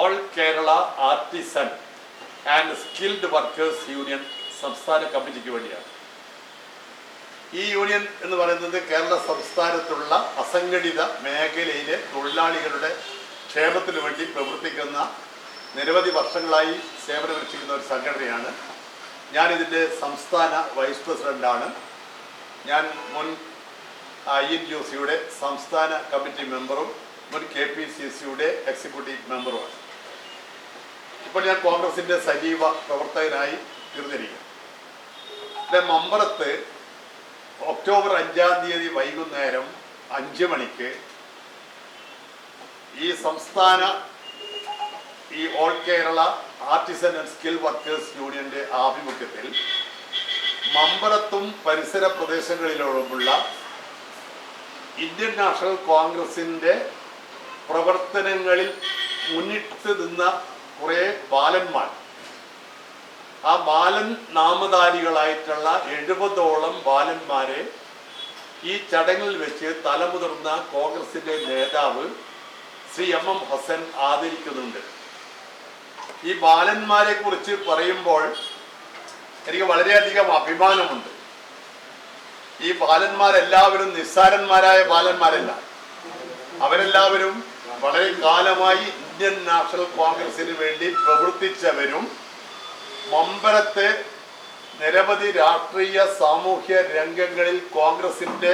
All Kerala artisan and skilled workers union സംസ്ഥാന കമ്മിറ്റിക്ക് വേണ്ടിയാണ്. ഈ യൂണിയൻ എന്ന് പറയുന്നത് കേരള സംസ്ഥാനത്തുള്ള അസംഘടിത മേഖലയിലെ തൊഴിലാളികളുടെ ക്ഷേമത്തിന് വേണ്ടി പ്രവർത്തിക്കുന്ന നിരവധി വർഷങ്ങളായി സേവനമനുഷ്ഠിക്കുന്ന ഒരു സംഘടനയാണ്. ഞാനിതിന്റെ സംസ്ഥാന വൈസ് പ്രസിഡന്റാണ് ഞാൻ മുൻ ഐ എൻ ജോസിയുടെ സിയുടെ സംസ്ഥാന കമ്മിറ്റി മെമ്പറും മുൻ കെ പി സി സിയുടെ എക്സിക്യൂട്ടീവ് മെമ്പറുമാണ് ഇപ്പോൾ ഞാൻ കോൺഗ്രസിന്റെ സജീവ പ്രവർത്തകനായി തീർന്നിരിക്കുന്നു. എന്റെ മമ്പറത്ത് ഒക്ടോബർ അഞ്ചാം തീയതി വൈകുന്നേരം അഞ്ച് മണിക്ക് ഈ സംസ്ഥാന ഈ all Kerala artisan and skill workers യൂണിയന്റെ ആഭിമുഖ്യത്തിൽ മമ്പറത്തും പരിസര പ്രദേശങ്ങളിലുമുള്ള ഇന്ത്യൻ നാഷണൽ കോൺഗ്രസിന്റെ പ്രവർത്തനങ്ങളിൽ മുന്നിട്ട് നിന്ന കുറേ ബാലന്മാർ. ആ ബാലൻ നാമധാരികളായിട്ടുള്ള എഴുപതോളം ബാലന്മാരെ ഈ ചടങ്ങിൽ വെച്ച് തലമുതിർന്ന കോൺഗ്രസിന്റെ നേതാവ് ശ്രീ എം എം ഹസൻ ആദരിക്കുന്നുണ്ട്. ഈ ബാലന്മാരെ കുറിച്ച് പറയുമ്പോൾ എനിക്ക് വളരെയധികം അഭിമാനമുണ്ട്. ഈ ബാലന്മാരെല്ലാവരും നിസ്സാരന്മാരായ ബാലന്മാരല്ല. അവരെല്ലാവരും വളരെ കാലമായി ഇന്ത്യൻ നാഷണൽ കോൺഗ്രസിന് വേണ്ടി പ്രവർത്തിച്ചവരും മമ്പരത്തെ നിരവധി രാഷ്ട്രീയ സാമൂഹ്യ രംഗങ്ങളിൽ കോൺഗ്രസിന്റെ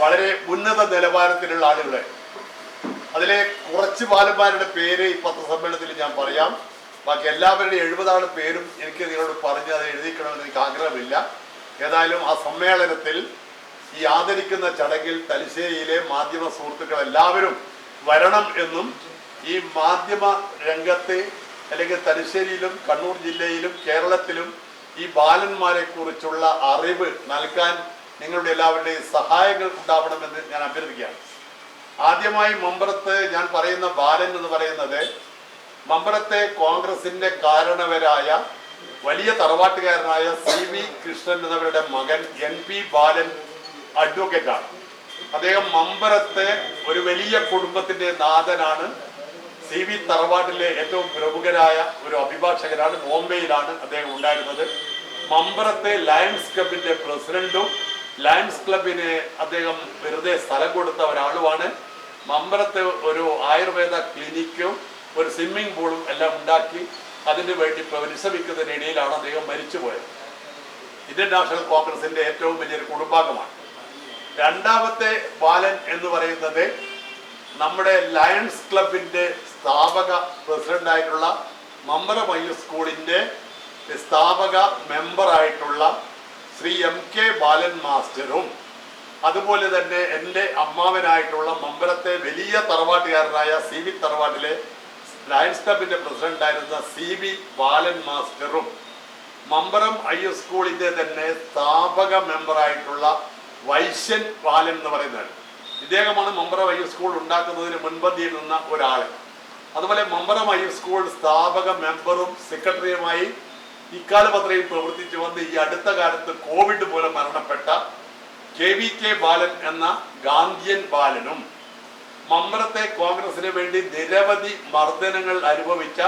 വളരെ ഉന്നത നിലവാരത്തിലുള്ള ആളുകളെ. അതിലെ കുറച്ച് ബാലന്മാരുടെ പേര് ഈ പത്രസമ്മേളനത്തിൽ ഞാൻ പറയാം. ബാക്കി എല്ലാവരുടെയും എഴുപതാണ് പേരും എനിക്ക് നിങ്ങളോട് പറഞ്ഞ് അത് എഴുതിക്കണമെന്ന് എനിക്ക് ആഗ്രഹമില്ല. ഏതായാലും ആ സമ്മേളനത്തിൽ ഈ ആദരിക്കുന്ന ചടങ്ങിൽ തലശ്ശേരിയിലെ മാധ്യമ സുഹൃത്തുക്കൾ എല്ലാവരും വരണം എന്നും ഈ മാധ്യമ രംഗത്തെ അല്ലെങ്കിൽ തലശ്ശേരിയിലും കണ്ണൂർ ജില്ലയിലും കേരളത്തിലും ഈ ബാലന്മാരെ കുറിച്ചുള്ള അറിവ് നൽകാൻ നിങ്ങളുടെ എല്ലാവരുടെയും സഹായങ്ങൾ ഉണ്ടാവണമെന്ന് ഞാൻ അഭ്യർത്ഥിക്കുകയാണ്. ആദ്യമായി മമ്പറത്ത് ഞാൻ പറയുന്ന ബാലൻ എന്ന് പറയുന്നത് മമ്പറത്തെ കോൺഗ്രസിന്റെ കാരണവരായ വലിയ തറവാട്ടുകാരനായ സി വി കൃഷ്ണൻ എന്നവരുടെ മകൻ എൻ പി ബാലൻ അഡ്വക്കേറ്റാണ്. അദ്ദേഹം മമ്പരത്തെ ഒരു വലിയ കുടുംബത്തിന്റെ നാഥനാണ്. സി വി തറവാട്ടിലെ ഏറ്റവും പ്രമുഖരായ ഒരു അഭിഭാഷകനാണ്. ബോംബെയിലാണ് അദ്ദേഹം ഉണ്ടായിരുന്നത്. മമ്പറത്തെ ലയൺസ് ക്ലബിന്റെ പ്രസിഡന്റും ലയൺസ് ക്ലബിന് അദ്ദേഹം വെറുതെ സ്ഥലം കൊടുത്ത ഒരാളുമാണ്. മമ്പറത്ത് ഒരു ആയുർവേദ ക്ലിനിക്കും ഒരു സ്വിമ്മിംഗ് പൂളും എല്ലാം ഉണ്ടാക്കി അതിനു വേണ്ടി പരിശ്രമിക്കുന്നതിനിടയിലാണ് അദ്ദേഹം മരിച്ചുപോയത്. ഇന്ത്യൻ നാഷണൽ കോൺഗ്രസിന്റെ ഏറ്റവും വലിയൊരു കുടുംബാംഗമാണ്. രണ്ടാമത്തെ ബാലൻ എന്ന് പറയുന്നത് നമ്മുടെ ലയൺസ് ക്ലബിന്റെ സ്ഥാപക പ്രസിഡന്റായിട്ടുള്ള മമ്പല മയ്യ സ്കൂളിന്റെ സ്ഥാപക മെമ്പറായിട്ടുള്ള ശ്രീ എം കെ ബാലൻ മാസ്റ്ററും അതുപോലെ തന്നെ എന്റെ അമ്മാവനായിട്ടുള്ള മമ്പലത്തെ വലിയ തറവാട്ടുകാരനായ സി ബി തറവാട്ടിലെ ലയൺസ് ക്ലബിന്റെ പ്രസിഡന്റായിരുന്ന സി ബി ബാലൻ മാസ്റ്ററും മമ്പറം ഐ എസ് സ്കൂളിന്റെ തന്നെ സ്ഥാപക മെമ്പറായിട്ടുള്ള വൈശ്യൻ ബാലൻ എന്ന് പറയുന്നത് ഇദ്ദേഹമാണ് മമ്പറ വൈ എസ് സ്കൂൾ ഉണ്ടാക്കുന്നതിന് മുൻപന്തിയിൽ നിന്ന ഒരാൾ അതുപോലെ മമ്പറ എസ് സ്കൂൾ സ്ഥാപക മെമ്പറും സെക്രട്ടറിയുമായി ഇക്കാലപത്രയിൽ പ്രവർത്തിച്ചു വന്ന് ഈ അടുത്ത കാലത്ത് കോവിഡ് മൂലം മരണപ്പെട്ട കെ വി കെ ബാലൻ എന്ന ഗാന്ധിയൻ ബാലനും മമ്പറത്തെ കോൺഗ്രസിന് വേണ്ടി നിരവധി മർദ്ദനങ്ങൾ അനുഭവിച്ച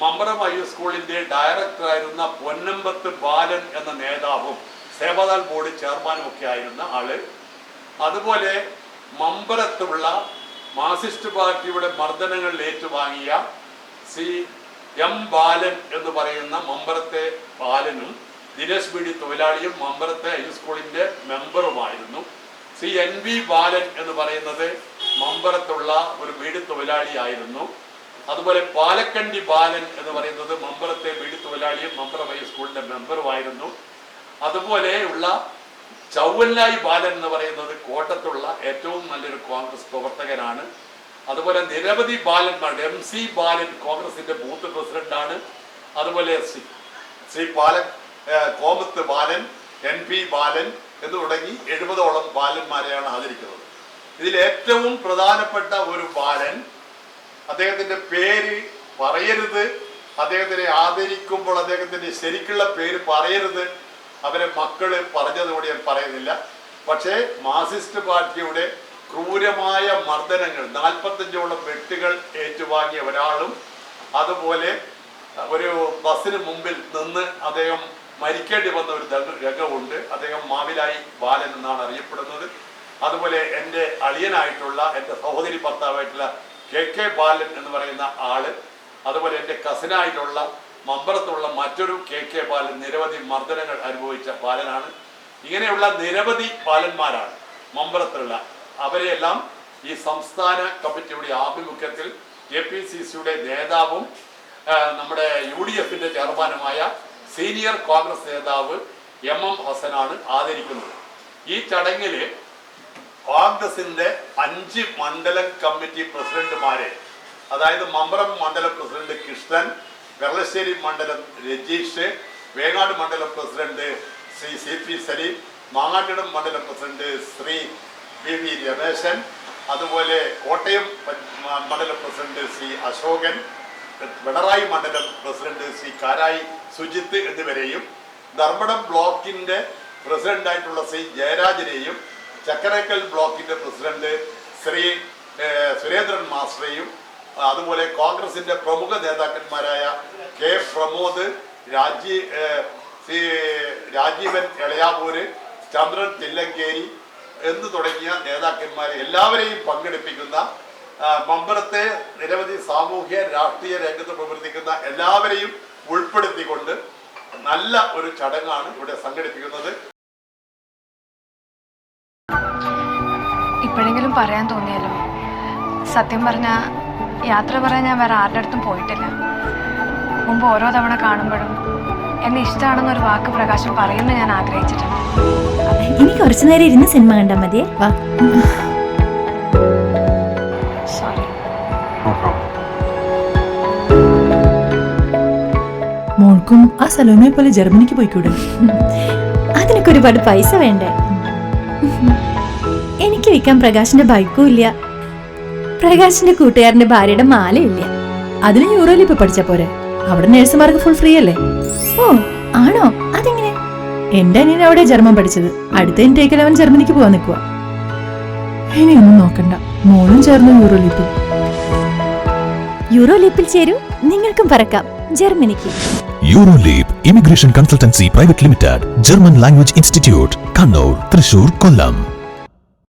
മമ്പറം ഐ സ്കൂളിന്റെ ഡയറക്ടറായിരുന്ന പൊന്നമ്പത്ത് ബാലൻ എന്ന നേതാവും സേവാദാൽ ബോർഡ് ചെയർമാനും ഒക്കെ ആയിരുന്ന ആൾ. അതുപോലെ മമ്പലത്തുള്ള മാർസിസ്റ്റ് പാർട്ടിയുടെ മർദ്ദനങ്ങൾ ഏറ്റുവാങ്ങിയ സി എം ബാലൻ എന്ന് പറയുന്ന മമ്പലത്തെ ബാലനും ദിനേശ് ബീഡി തൊഴിലാളിയും മമ്പലത്തെ ഹൈസ്കൂളിന്റെ മെമ്പറുമായിരുന്നു. സി എൻ വി ബാലൻ എന്ന് പറയുന്നത് മമ്പലത്തുള്ള ഒരു ബീഡി തൊഴിലാളിയായിരുന്നു അതുപോലെ പാലക്കണ്ടി ബാലൻ എന്ന് പറയുന്നത് മമ്പലത്തെ ബീഡി തൊഴിലാളിയും മമ്പറ ഹൈസ്കൂളിന്റെ മെമ്പറുമായിരുന്നു. അതുപോലെയുള്ള ചൗവല്ലായി ബാലൻ എന്ന് പറയുന്നത് കോട്ടത്തുള്ള ഏറ്റവും നല്ലൊരു കോൺഗ്രസ് പ്രവർത്തകനാണ്. അതുപോലെ നിരവധി ബാലന്മാർ എം സി ബാലൻ കോൺഗ്രസിന്റെ ബൂത്ത് പ്രസിഡന്റാണ്. അതുപോലെ ശ്രീ ശ്രീ ബാലൻ കോമത്ത് ബാലൻ എൻ പി ബാലൻ എന്ന് തുടങ്ങി എഴുപതോളം ബാലന്മാരെയാണ് ആദരിക്കുന്നത്. ഇതിൽ ഏറ്റവും പ്രധാനപ്പെട്ട ഒരു ബാലൻ അദ്ദേഹത്തിന്റെ പേര് പറയരുത്. അദ്ദേഹത്തിനെ ആദരിക്കുമ്പോൾ അദ്ദേഹത്തിന്റെ ശരിക്കുള്ള പേര് പറയരുത്. അവരെ മക്കൾ പറഞ്ഞതുകൊണ്ട് ഞാൻ പറയുന്നില്ല. പക്ഷേ മാർസിസ്റ്റ് പാർട്ടിയുടെ ക്രൂരമായ മർദ്ദനങ്ങൾ നാൽപ്പത്തഞ്ചോളം വെട്ടുകൾ ഏറ്റുവാങ്ങിയ ഒരാളും അതുപോലെ ഒരു ബസ്സിന് മുമ്പിൽ നിന്ന് അദ്ദേഹം മരിക്കേണ്ടി വന്ന ഒരു രംഗമുണ്ട് അദ്ദേഹം മാവിലായി ബാലൻ എന്നാണ് അറിയപ്പെടുന്നത്. അതുപോലെ എന്റെ അളിയനായിട്ടുള്ള എന്റെ സഹോദരി ഭർത്താവായിട്ടുള്ള കെ കെ ബാലൻ എന്ന് പറയുന്ന ആൾ അതുപോലെ എന്റെ കസിനായിട്ടുള്ള മമ്പറത്തുള്ള മറ്റൊരു കെ കെ ബാലൻ നിരവധി മർദ്ദനങ്ങൾ അനുഭവിച്ച ബാലനാണ്. ഇങ്ങനെയുള്ള നിരവധി ബാലന്മാരാണ് മമ്പറത്തുള്ള അവരെയെല്ലാം ഈ സംസ്ഥാന കമ്മിറ്റിയുടെ ആഭിമുഖ്യത്തിൽ എ പി സി സിയുടെ നേതാവും നമ്മുടെ യു ഡി എഫിന്റെ ചെയർമാനുമായ സീനിയർ കോൺഗ്രസ് നേതാവ് എം എം ഹസനാണ് ആദരിക്കുന്നത്. ഈ ചടങ്ങിൽ കോൺഗ്രസിന്റെ അഞ്ച് മണ്ഡല കമ്മിറ്റി പ്രസിഡന്റുമാരെ അതായത് മമ്പറം മണ്ഡലം പ്രസിഡന്റ് കൃഷ്ണൻ വെള്ളശ്ശേരി മണ്ഡലം രജീഷ് വേങ്ങാട് മണ്ഡലം president Shri C P Saleem Mangattidam മണ്ഡലം president Shri V V Rameshan അതുപോലെ കോട്ടയം മണ്ഡലം പ്രസിഡന്റ് ശ്രീ അശോകൻ പിണറായി മണ്ഡലം പ്രസിഡന്റ് ശ്രീ കാരായി സുജിത്ത് എന്നിവരെയും ധർമ്മടം ബ്ലോക്കിന്റെ പ്രസിഡന്റായിട്ടുള്ള ശ്രീ ജയരാജനെയും ചക്കരക്കൽ ബ്ലോക്കിന്റെ പ്രസിഡന്റ് ശ്രീ സുരേന്ദ്രൻ മാസ്റ്ററെയും അതുപോലെ കോൺഗ്രസിന്റെ പ്രമുഖ നേതാക്കന്മാരായ കെ പ്രമോദ് രാജീ ശ്രീ രാജീവൻ എളയാപൂര് ചന്ദ്രൻ തില്ലങ്കേരി എന്ന് തുടങ്ങിയ നേതാക്കന്മാരെ എല്ലാവരെയും പങ്കെടുപ്പിക്കുന്ന മമ്പറത്തെ നിരവധി സാമൂഹ്യ രാഷ്ട്രീയ രംഗത്ത് പ്രവർത്തിക്കുന്ന എല്ലാവരെയും ഉൾപ്പെടുത്തിക്കൊണ്ട് നല്ല ഒരു ചടങ്ങാണ് ഇവിടെ സംഘടിപ്പിക്കുന്നത്. ഇപ്പോഴെങ്കിലും പറയാൻ തോന്നിയല്ലോ സത്യം പറഞ്ഞ യാത്ര പറയാൻ ഞാൻ വേറെ ആരുടെ അടുത്തും പോയിട്ടില്ല. മുമ്പ് ഓരോ തവണ കാണുമ്പോഴും എന്നെ ഇഷ്ടമാണെന്നൊരു വാക്ക് പ്രകാശം പറയുമെന്ന് ഞാൻ ആഗ്രഹിച്ചിട്ടുണ്ട്. ഇനി കുറച്ചു നേരം ഇരുന്ന് സിനിമ കണ്ടാൽ മതിയേ. വാ. സോറി മോൾക്കും ആ സലോമയെ പോലെ ജർമ്മനിക്ക് പോയിക്കൂടെ? അതിനൊക്കെ ഒരുപാട് പൈസ വേണ്ടേ? എനിക്ക് വിൽക്കാൻ പ്രകാശിന്റെ ബൈക്കും ഇല്ല. പ്രകാശിന്റെ കൂട്ടുകാരന്റെ ഭാര്യയുടെ മാലയില്ല? അതിന് യൂറോയിൽ ഇപ്പൊ പഠിച്ച പോരെ? അവിടെ നഴ്സുമാർക്ക് ഫുൾ ഫ്രീ അല്ലേ? ഓ ആണോ? അതെങ്ങനെ? എന്റെ അനിയൻ അവിടെ ജർമ്മൻ പഠിച്ചത്. അടുത്ത ഇൻടേക്കിൽ അവൻ ജർമ്മനിക്ക് പോവാൻ നിൽക്കുക ഇനി ഒന്നും നോക്കണ്ട. മോളും ചേർന്ന് യൂറോലിപ്പിൽ. യൂറോ ലീപ്പിൽ ചേരൂ നിങ്ങൾക്കും പറക്കാം. ജർമ്മനിക്ക്. Euroleap immigration consultancy private limited German language institute Kannur Thrissur Kollam.